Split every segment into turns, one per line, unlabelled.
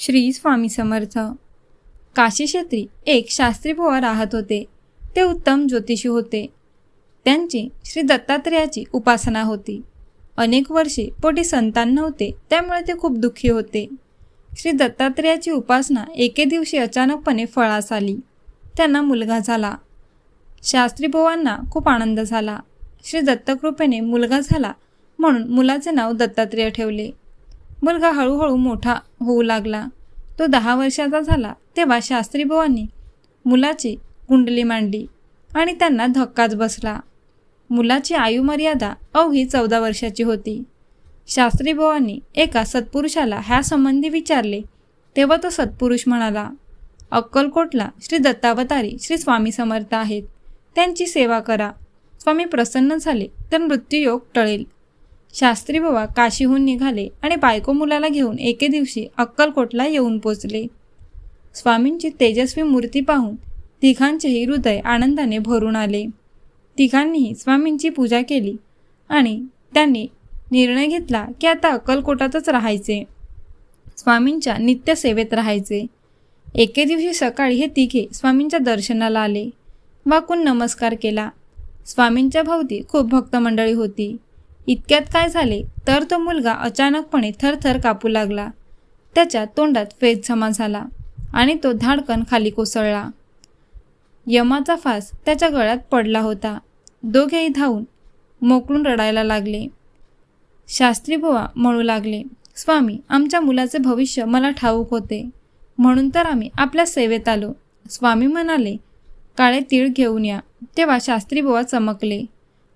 श्री स्वामी समर्थ. काशी क्षेत्री एक शास्त्री बुवा राहत होते. ते उत्तम ज्योतिषी होते. त्यांची श्री दत्तात्रेयाची उपासना होती. अनेक वर्षे पोटी संतान नव्हते त्यामुळे ते खूप दुःखी होते. श्री दत्तात्रेयाची उपासना एके दिवशी अचानकपणे फळास आली. त्यांना मुलगा झाला. शास्त्री बुवांना खूप आनंद झाला. श्री दत्तकृपेने मुलगा झाला म्हणून मुलाचे नाव दत्तात्रेय ठेवले. मुलगा हळूहळू मोठा होऊ लागला. तो दहा वर्षाचा झाला तेव्हा शास्त्री बुवांनी मुलाची कुंडली मांडली आणि त्यांना धक्काच बसला. मुलाची आयुमर्यादा अवघी चौदा वर्षाची होती. शास्त्री बुवांनी एका सत्पुरुषाला ह्या संबंधी विचारले तेव्हा तो सत्पुरुष म्हणाला अक्कलकोटला श्री दत्तावतारी श्री स्वामी समर्थ आहेत. त्यांची सेवा करा. स्वामी प्रसन्न झाले तर मृत्यूयोग टळेल. शास्त्री बाबा काशीहून निघाले आणि बायको मुलाला घेऊन एके दिवशी अक्कलकोटला येऊन पोचले. स्वामींची तेजस्वी मूर्ती पाहून तिघांचेही हृदय आनंदाने भरून आले. तिघांनीही स्वामींची पूजा केली आणि त्यांनी निर्णय घेतला की आता अक्कलकोटातच राहायचे. स्वामींच्या नित्यसेवेत राहायचे. एके दिवशी सकाळी हे तिघे स्वामींच्या दर्शनाला आले. वाकून नमस्कार केला. स्वामींच्या भोवती खूप भक्तमंडळी होती. इतक्यात काय झाले तर तो मुलगा अचानकपणे थरथर कापू लागला. त्याच्या तोंडात फेज जमा झाला आणि तो धाडकन खाली कोसळला. यमाचा फास त्याच्या गळ्यात पडला होता. दोघेही धावून मोकळून रडायला लागले. शास्त्रीबुवा म्हणू लागले स्वामी आमच्या मुलाचे भविष्य मला ठाऊक होते. म्हणून तर आम्ही आपल्या सेवेत आलो. स्वामी म्हणाले काळे तीळ घेऊन या. तेव्हा शास्त्रीबुवा चमकले.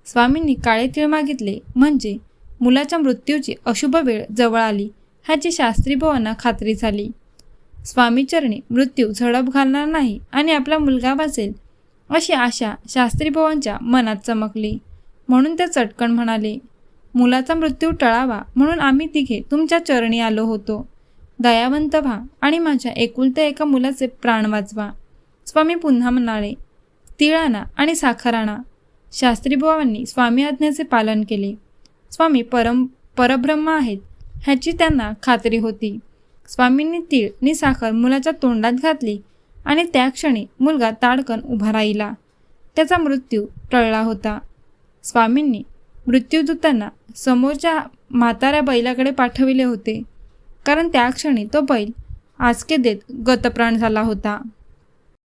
स्वामींनी काळे तीळ मागितले म्हणजे मुलाच्या मृत्यूची अशुभ वेळ जवळ आली ह्याची शास्त्रीभवांना खात्री झाली. स्वामीचरणी मृत्यू झडप घालणार नाही आणि आपला मुलगा वाचेल अशी आशा शास्त्रीभवांच्या मनात चमकली. म्हणून ते चटकन म्हणाले मुलाचा मृत्यू टळावा म्हणून आम्ही तिघे तुमच्या चरणी आलो होतो. दयावंत व्हा आणि माझ्या एकुलत्या एका मुलाचे प्राण वाचवा. स्वामी पुन्हा म्हणाले तिळाना आणि साखराणा शास्त्रीबुवांनी स्वामी आज्ञेचे पालन केले. स्वामी परम परब्रह्म आहेत ह्याची त्यांना खात्री होती. स्वामींनी तीळ नि साखर मुलाच्या तोंडात घातली आणि त्या क्षणी मुलगा ताडकन उभा राहिला. त्याचा मृत्यू टळला होता. स्वामींनी मृत्यूदूतांना समोरच्या म्हाताऱ्या बैलाकडे पाठविले होते. कारण त्या क्षणी तो बैल आचके देत गतप्राण झाला होता.